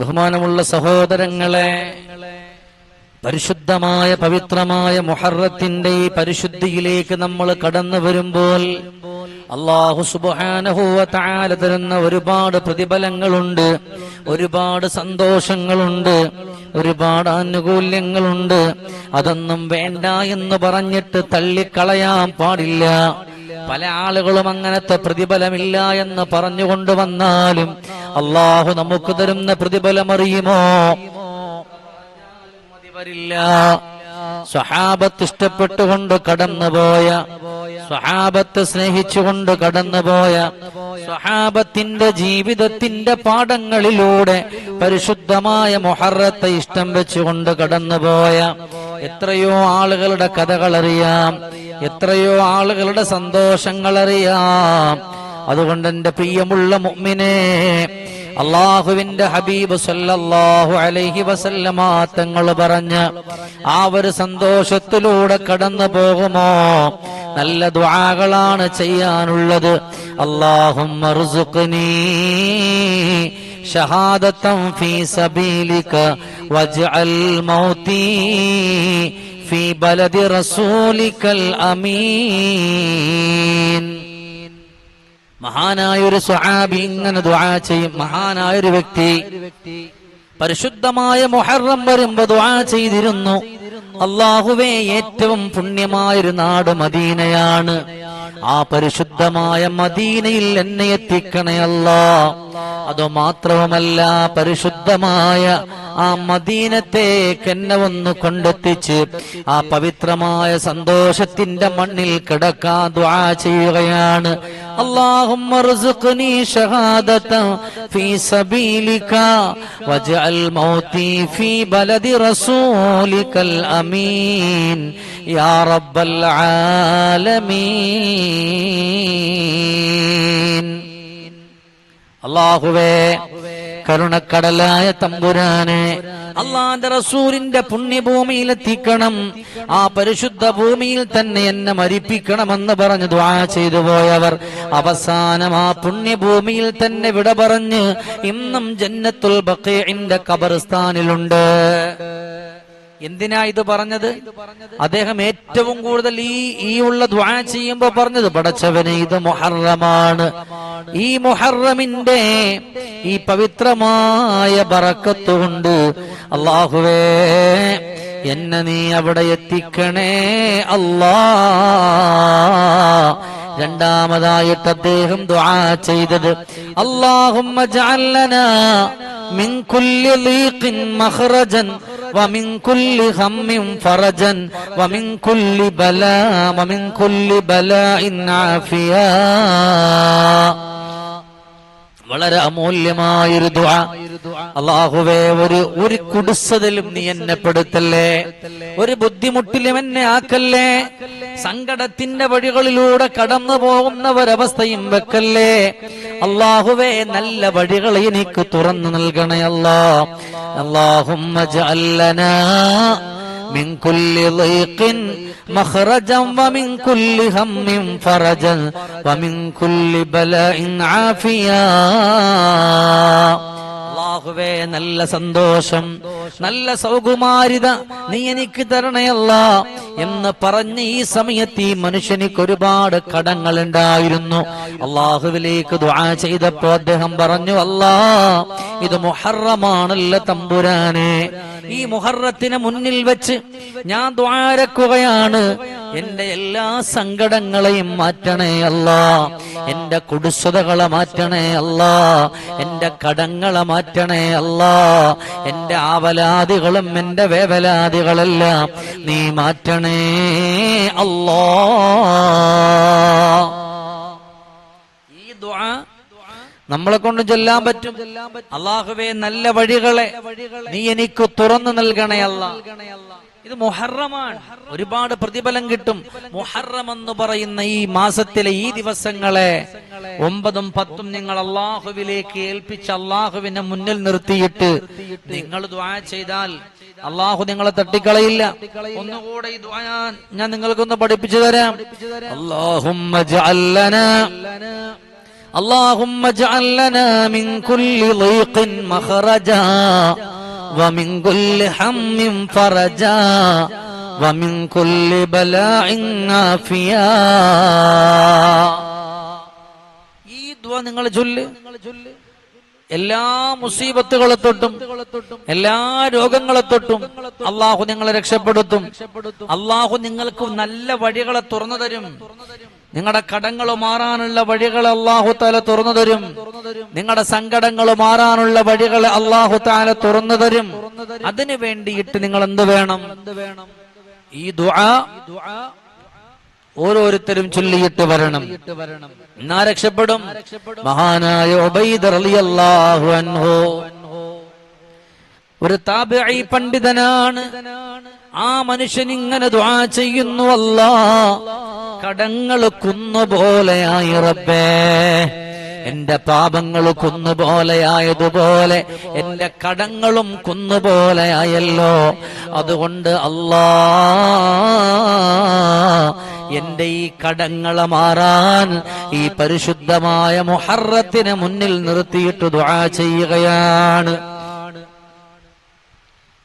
ബഹുമാനമുള്ള സഹോദരങ്ങളെ പരിശുദ്ധമായ പവിത്രമായ മുഹറത്തിന്റെ ഈ പരിശുദ്ധിയിലേക്ക് നമ്മൾ കടന്നു വരുമ്പോൾ അള്ളാഹു സുബാനഹുവ താല തരുന്ന ഒരുപാട് പ്രതിഫലങ്ങളുണ്ട് ഒരുപാട് സന്തോഷങ്ങളുണ്ട് ഒരുപാട് ആനുകൂല്യങ്ങളുണ്ട്. അതൊന്നും വേണ്ട എന്ന് പറഞ്ഞിട്ട് തള്ളിക്കളയാൻ പാടില്ല. പല ആളുകളും അങ്ങനത്തെ പ്രതിഫലമില്ല എന്ന് പറഞ്ഞുകൊണ്ട് വന്നാലും അള്ളാഹു നമുക്ക് തരുന്ന പ്രതിഫലം അറിയുമോ? വരില്ല. സ്വഹാബത്ത് ഇഷ്ടപ്പെട്ടുകൊണ്ട് കടന്നുപോയ സ്വഹാബത്ത് സ്നേഹിച്ചുകൊണ്ട് കടന്നുപോയ സ്വഹാബത്തിന്റെ ജീവിതത്തിന്റെ പാഠങ്ങളിലൂടെ പരിശുദ്ധമായ മൊഹറത്തെ ഇഷ്ടം വെച്ചുകൊണ്ട് കടന്നുപോയ എത്രയോ ആളുകളുടെ കഥകൾ അറിയാം എത്രയോ ആളുകളുടെ സന്തോഷങ്ങൾ അറിയാം അതുകൊണ്ട് എന്റെ പ്രിയമുള്ള മുമ്മിനെ അള്ളാഹുവിന്റെ ഹബീബ് സല്ലല്ലാഹു അലൈഹി വസല്ലമ തങ്ങൾ പറഞ്ഞ ആ ഒരു സന്തോഷത്തിലൂടെ കടന്നു പോകുമോ? നല്ല ദുആകളാണ് ചെയ്യാനുള്ളത്. അല്ലാഹുമ്മ ർസുഖ്നീ ഷഹാദത്തം ഫീ സബീലിക വജ്അൽ മൗതി ഫീ بلد رسولك الأمين. മഹാനായ ഒരു സ്വഹാബി ഇങ്ങനെ ദുആ ചെയ്യും. മഹാനായ ഒരു വ്യക്തി പരിശുദ്ധമായ മുഹറം വരുമ്പോ ദുആ ചെയ്തിരുന്നു. അള്ളാഹുവേ ഏറ്റവും പുണ്യമായൊരു നാട് മദീനയാണ്. ആ പരിശുദ്ധമായ മദീനയിൽ എന്നെ എത്തിക്കണേ അല്ലാ അതോ മാത്രവുമല്ല പരിശുദ്ധമായ ആ മദീനത്തേക്ക് എന്നെ ഒന്ന് കൊണ്ടെത്തിച്ച് ആ പവിത്രമായ സന്തോഷത്തിന്റെ മണ്ണിൽ കിടക്കാൻ ദ്വാ ചെയ്യുകയാണ് اللهم ارزقني شهادة في سبيلك واجعل موتي في بلد رسولك الأمين يا رب العالمين അള്ളാഹുവേ കരുണക്കടലായ തമ്പുരാനെ അള്ളാന്റെ റസൂലിന്റെ പുണ്യഭൂമിയിൽ എത്തിക്കണം ആ പരിശുദ്ധ ഭൂമിയിൽ തന്നെ എന്നെ മരിപ്പിക്കണമെന്ന് പറഞ്ഞ് ദ്വാ ചെയ്തു പോയവർ അവസാനം ആ പുണ്യഭൂമിയിൽ തന്നെ വിട പറഞ്ഞ് ഇന്നും ജന്നത്തുൽ ബക്കീന്റെ ഖബർസ്ഥാനിലുണ്ട് എന്തിനാ ഇത് പറഞ്ഞത്? അദ്ദേഹം ഏറ്റവും കൂടുതൽ ഈ ഈ ഉള്ള ദ്വാ ചെയ്യുമ്പോ പറഞ്ഞത് പടച്ചവനെ ഇത് മുഹറമാണ്. ഈ മുഹറമിന്റെ ഈ പവിത്രമായ പറക്കത്തുകൊണ്ട് അള്ളാഹുവേ എന്നെ നീ അവിടെ എത്തിക്കണേ അല്ലാ. രണ്ടാമതായിട്ട് അദ്ദേഹം ദുആ ചെയ്തത് അല്ലാഹുമ്മ ജഅല്ലനാ മിൻ കുല്ലി ലീഖിൻ മഖ്റജൻ ومن كل هم فرجا ومن كل بلاء ومن كل بلاء عافيا. വളരെ അമൂല്യമായൊരു ദുആ. അള്ളാഹുവേ ഒരു ഒരു കുടുസതിലും നീ എന്നെ പെടുത്തല്ലേ? ഒരു ബുദ്ധിമുട്ടിലും എന്നെ ആക്കല്ലേ? സങ്കടത്തിന്റെ വഴികളിലൂടെ കടന്നു പോകുന്നവരവസ്ഥയും വെക്കല്ലേ? അള്ളാഹുവേ നല്ല വഴികൾ എനിക്ക് തുറന്നു നൽകണേ അല്ലാ. അള്ളാഹുമ്മ ജഅല്ലനാ മിൻ കുല്ലി ളൈഖിൻ مخرجا ومن كل هم فرجا ومن كل بلاء عافيا അള്ളാഹുവേ നല്ല സന്തോഷം നല്ല സൗകുമാരിത നീ എനിക്ക് തരണയല്ല എന്ന് പറഞ്ഞ് ഈ സമയത്ത് ഈ മനുഷ്യനിക്ക് ഒരുപാട് കടങ്ങൾ ഉണ്ടായിരുന്നു അള്ളാഹുവിലേക്ക് ദുആ ചെയ്തപ്പോ അദ്ദേഹം പറഞ്ഞു അല്ലാ ഇത് മുഹറമാണല്ല തമ്പുരാനെ. ഈ മുഹറത്തിന് മുന്നിൽ വെച്ച് ഞാൻ ദ്വാരക്കുകയാണ് എന്റെ എല്ലാ സങ്കടങ്ങളെയും മാറ്റണേ അല്ല. എന്റെ കുടുസതകളെ മാറ്റണേ അല്ല. എന്റെ കടങ്ങളെ മാറ്റണേ അല്ല. എന്റെ ആവലാദികളും എന്റെ വേവലാദികളെല്ലാം നീ മാറ്റണേ അല്ലോ. ഈ ദുആ നമ്മളെ കൊണ്ട് ചൊല്ലാൻ പറ്റും. അള്ളാഹുവേ നല്ല വഴികളെ നീ എനിക്ക് തുറന്നു നൽകണേ ഇത് മുഹറമാണ്. ഒരുപാട് പ്രതിഫലം കിട്ടും. മുഹറം എന്ന് പറയുന്ന ഈ മാസത്തിലെ ഈ ദിവസങ്ങളെ ഒമ്പതും പത്തും നിങ്ങൾ അള്ളാഹുവിലേക്ക് ഏൽപ്പിച്ച് അള്ളാഹുവിനെ മുന്നിൽ നിർത്തിയിട്ട് നിങ്ങൾ ദ്വാ ചെയ്താൽ അള്ളാഹു നിങ്ങളെ തട്ടിക്കളയില്ല. ഒന്നുകൂടെ ഈ ഞാൻ നിങ്ങൾക്കൊന്ന് പഠിപ്പിച്ചു തരാം. അള്ളാഹുമ്മ اللهم اجعل لنا من كل ضيق مخرجا ومن كل هم فرجا ومن كل بلاء عافيا ഈ ദുആ നിങ്ങൾ ചൊല്ല് എല്ലാ മുസീബത്തുകളെ തൊട്ടും എല്ലാ രോഗങ്ങളെ തൊട്ടും അള്ളാഹു നിങ്ങളെ രക്ഷപ്പെടുത്തും അള്ളാഹു നിങ്ങൾക്ക് നല്ല വഴികളെ തുറന്നു തരും നിങ്ങളുടെ കടങ്ങൾ മാറാനുള്ള വഴികൾ അള്ളാഹു താല തുറന്നു തരും. നിങ്ങളുടെ സങ്കടങ്ങൾ മാറാനുള്ള വഴികൾ അള്ളാഹു താല തുറന്നു തരും. അതിനു വേണ്ടിയിട്ട് നിങ്ങൾ എന്ത് വേണം? ഈ ദുആ ഓരോരുത്തരും ചൊല്ലിയിട്ട് വരണം. എന്നാ രക്ഷപ്പെടും. മഹാനായ അൻഹു ഒരു താബിഈ പണ്ഡിതനാണ്. ആ മനുഷ്യൻ ഇങ്ങനെ ദുആ ചെയ്യുന്നു അല്ലാ. കടങ്ങൾ കുന്നുപോലെയായി റബ്ബേ. എന്റെ പാപങ്ങൾ കുന്നുപോലെയായതുപോലെ എന്റെ കടങ്ങളും കുന്നുപോലെയായല്ലോ അതുകൊണ്ട് അല്ലാ എന്റെ ഈ കടങ്ങളെ മാറാൻ ഈ പരിശുദ്ധമായ മുഹറത്തിന് മുന്നിൽ നിർത്തിയിട്ട് ദുആ ചെയ്യുകയാണ്.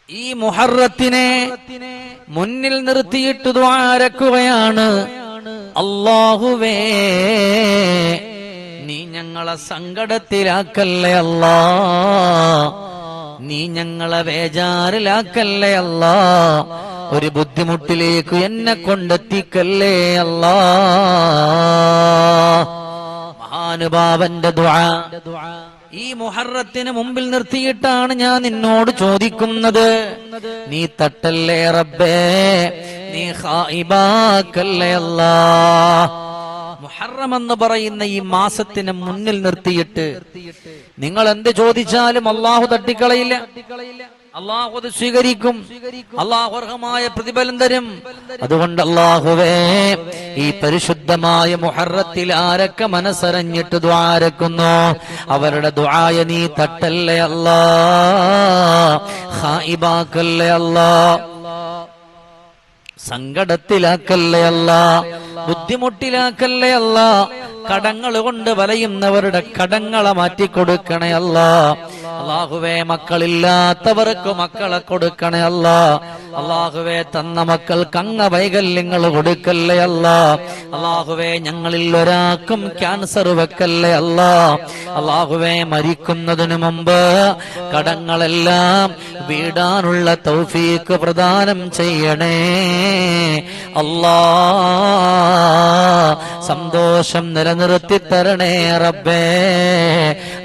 ഈ മുഹറത്തിനെ മുന്നിൽ നിർത്തിയിട്ട് ദ്വാരക്കുകയാണ് അള്ളാഹുവേ നീ ഞങ്ങളെ സങ്കടത്തിലാക്കല്ലേ അല്ലാ? നീ ഞങ്ങളെ വേജാറിലാക്കല്ലേ അല്ലാ? ഒരു ബുദ്ധിമുട്ടിലേക്ക് എന്നെ കൊണ്ടെത്തിക്കല്ലേ അല്ലാ? മഹാനുഭാവന്റെ ദ്വാ ഈ മുഹറത്തിന് മുമ്പിൽ നിർത്തിയിട്ടാണ് ഞാൻ നിന്നോട് ചോദിക്കുന്നത്. നീ തട്ടല്ലേ റബ്ബേ? നീ ഹായിബാക്കല്ലേ അല്ലാ? മുഹറം എന്ന് പറയുന്ന ഈ മാസത്തിന് മുന്നിൽ നിർത്തിയിട്ട് നിങ്ങൾ എന്ത് ചോദിച്ചാലും അള്ളാഹു തട്ടിക്കളയില്ല. അള്ളാഹു അത് സ്വീകരിക്കും. അള്ളാഹു അർഹമായ പ്രതിഫലം തരും. അതുകൊണ്ട് അള്ളാഹുവേ ഈ പരിശുദ്ധമായ മുഹറത്തിൽ ആരൊക്കെ മനസ്സറിഞ്ഞിട്ട് ദ്വാരക്കുന്നു അവരുടെ ദ്വായ നീ തട്ടല്ലേ അല്ലാ? ഹായിബാക്കല്ലേ അല്ലാ? സങ്കടത്തിലാക്കല്ലേ അല്ല? ബുദ്ധിമുട്ടിലാക്കല്ലേ അല്ല? കടങ്ങൾ കൊണ്ട് വലയുന്നവരുടെ കടങ്ങളെ മാറ്റിക്കൊടുക്കണേ അല്ല? അള്ളാഹുവേ മക്കളില്ലാത്തവർക്ക് മക്കളെ കൊടുക്കണേ അല്ല. അള്ളാഹുവേ തന്ന മക്കൾ കങ്ങ വൈകല്യങ്ങൾ കൊടുക്കല്ലേ അല്ല. അള്ളാഹുവേ ഞങ്ങളിൽ ഒരാൾക്കും ക്യാൻസർ വെക്കല്ലേ അല്ല. അള്ളാഹുവേ മരിക്കുന്നതിന് മുമ്പ് കടങ്ങളെല്ലാം വീടാനുള്ള തൗഫീക്ക് പ്രദാനം ചെയ്യണേ. അല്ലാ. സന്തോഷം നിലനിർത്തി തരണേ റബ്ബേ.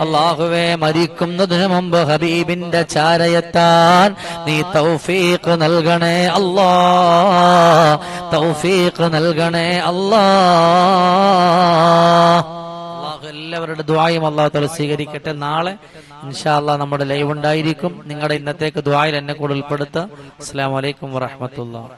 അള്ളാഹുവേ മരിക്കുന്നതിനു മുമ്പ് ഹബീബിന്റെ ചാരയെത്താൻ നീ തൗഫീഖ് നൽകണേ അല്ലാ. തൗഫീഖ് നൽകണേ അല്ലാ. എല്ലാവരുടെ ദ്വായും അള്ളാഹു തല സ്വീകരിക്കട്ടെ. നാളെ ഇൻഷാല്ല നമ്മുടെ ലൈവ് ഉണ്ടായിരിക്കും. നിങ്ങളുടെ ഇന്നത്തേക്ക് ദ്വായിൽ എന്നെ കൂടെ ഉൾപ്പെടുത്തുക അസ്സാം വലൈക്കും വറഹമത്തുള്ള